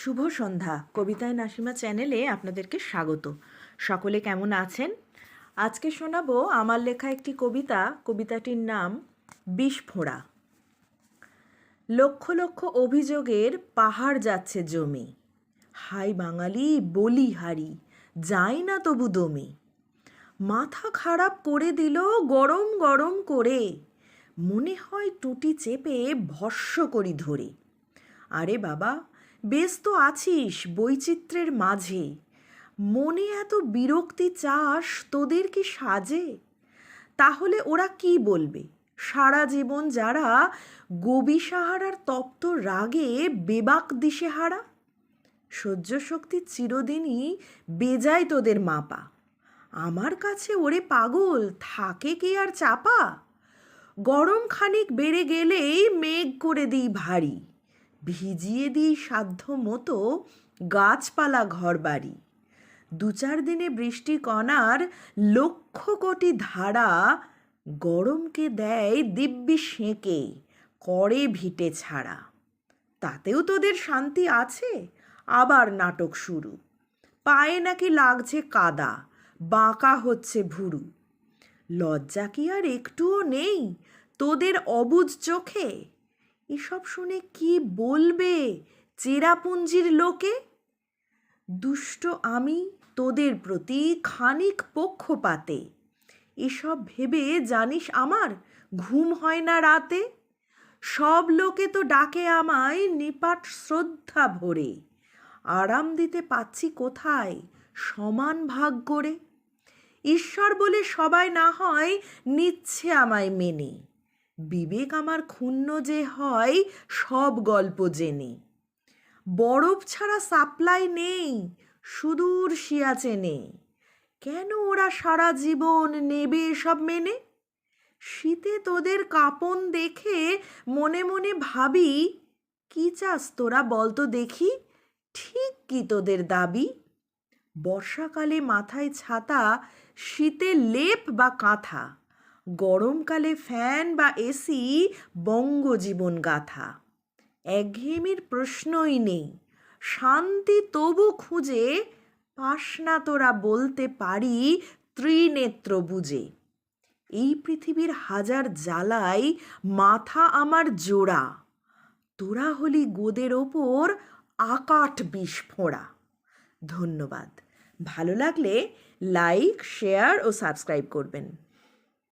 শুভ সন্ধ্যা। কবিতায় নাসিমা চ্যানেলে আপনাদেরকে স্বাগত। সকলে কেমন আছেন? আজকে শোনাবো আমার লেখা একটি কবিতা। কবিতাটির নাম বিস্ফোরা লক্ষ লক্ষ অভিযোগের পাহাড় যাচ্ছে জমি। হাই বাঙালি, বলি হারি, যাই না তবু দমে। মাথা খারাপ করে দিল গরম গরম করে। মনে হয় টুটি চেপে ভস্য করি ধরে। আরে বাবা বেশ তো আছিস বৈচিত্র্যের মাঝে। মনে এত বিরক্তি চাস তোদের কি সাজে? তাহলে ওরা কি বলবে? সারা জীবন যারা গবি সাহারার তপ্ত রাগে বেবাক দিশেহারা? সহ্য শক্তি চিরদিনই বেজায় তোদের মাপা। আমার কাছে ওরে পাগল, থাকে কি আর চাপা? গরম খানিক বেড়ে গেলেই মেঘ করে দিই ভারী। ভিজিয়ে দিই সাধ্য মতো গাছপালা ঘরবাড়ি। দু চার দিনে বৃষ্টি কণার লক্ষ কোটি ধারা গরমকে দেয় দিব্যি সেঁকে, করে ভিটে ছাড়া। তাতেও তোদের শান্তি আছে? আবার নাটক শুরু। পায়ে নাকি লাগছে কাদা, বাঁকা হচ্ছে ভুরু। লজ্জা কি আর একটুও নেই তোদের অবুজ চোখে? এসব শুনে কি বলবে চেরাপুঞ্জির লোকে? দুষ্ট আমি তোদের প্রতি খানিক পক্ষপাতে। এসব ভেবে জানিস আমার ঘুম হয় না রাতে? সব লোকে তো ডাকে আমায় নিপাট শ্রদ্ধা ভরে। আরাম দিতে পাচ্ছি কোথায় সমান ভাগ করে? ঈশ্বর বলে সবাই না হয় নিচ্ছে আমায় মেনে। বিবেক আমার ক্ষুণ্ণ যে হয়, সব গল্প জেনে। বরফ ছাড়া সাপ্লাই নেই, সুদূর সিয়াচেনে কেন ওরা সারা জীবন নেবে এসব মেনে? শীতে তোদের কাপন দেখে মনে মনে ভাবি, কি চাস তোরা বলতো দেখি, ঠিক কি তোদের দাবি? বর্ষাকালে মাথায় ছাতা, শীতে লেপ বা কাঁথা। গরমকালে ফ্যান বা এসি বঙ্গজীবন গাথা একঘেয়েমির প্রশ্নই নেই। শান্তি তবু খুঁজে পাস না তোরা বলতে পারি ত্রিনেত্র বুঝে। এই পৃথিবীর হাজার জ্বালাই মাথা আমার জোড়া। তোরা হলি গোদের ওপর আকাট বিস্ফোরা ধন্যবাদ। ভালো লাগলে লাইক, শেয়ার ও সাবস্ক্রাইব করবেন।